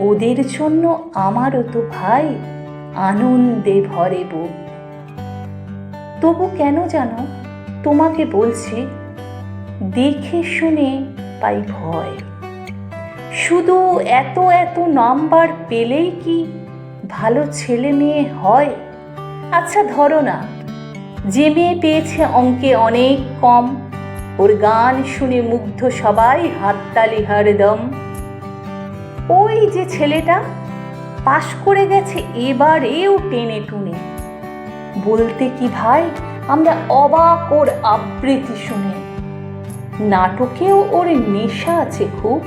ওদের জন্য আমারও তো ভাই আনন্দে ভরে বুক তবু কেন জানো, তোমাকে বলছি, দেখে শুনে পাই ভয়। শুধু এত এত নাম্বার পেলেই কি ভালো ছেলে মেয়ে হয়? আচ্ছা ধরো না, যে মেয়ে পেয়েছে অঙ্কে অনেক কম, ওর গান শুনে মুগ্ধ সবাই হাততালি হরদম ওই যে ছেলেটা পাশ করে গেছে এবারেও টেনে টুনে। বলতে কি ভাই, আমরা অবাক ওর আবৃত্তি শুনে। নাটকেও ওর নেশা আছে খুব,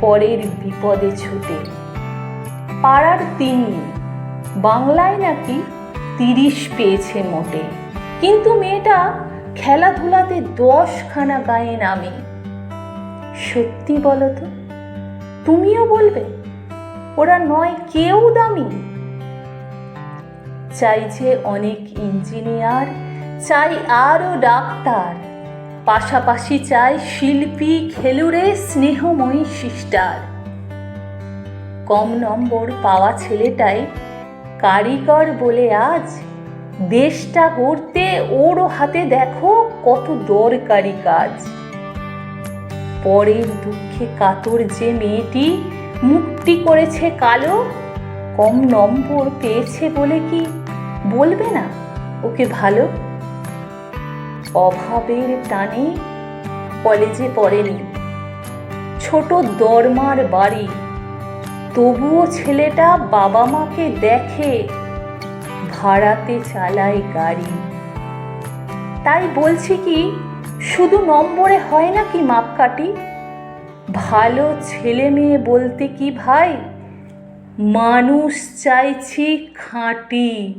পরের বিপদে ছুটে। পাড়ার তিন্নি বাংলায় নাকি তিরিশ পেয়েছে মোটে। কিন্তু মেয়েটা খেলাধুলাতে দশখানা গায়ে নামে। সত্যি বলো তো? তুমিও বলবে? ওরা নয়, কেউ দামি। চাই যে অনেক ইঞ্জিনিয়ার, চাই আরও ডাক্তার। পাশাপাশি চাই শিল্পী, খেলুড়ে স্নেহময়ী সিস্টার। কম নম্বর পাওয়া ছেলেটাই কারিগর বলে আজ দেশটা গড়তে ওরও হাতে দেখো কত দরকারি কাজ। পরের দুঃখে কাতর যে মেয়েটি মুক্তি করেছে কালো, কম নম্বর পেয়েছে বলে কি বলবে না? ওকে ভালো? অভাবের টানে কলেজে পড়েনি। ছোট দরমার বাড়ি। তবুও ছেলেটা বাবা মাকে দেখে ভাড়াতে চালায় গাড়ি। তাই বলছি কি শুধু নম্বরে হয় না কি মাপকাঠি? ভালো ছেলে মেয়ে বলতে কি ভাই? মানুষ চাইছি খাঁটি।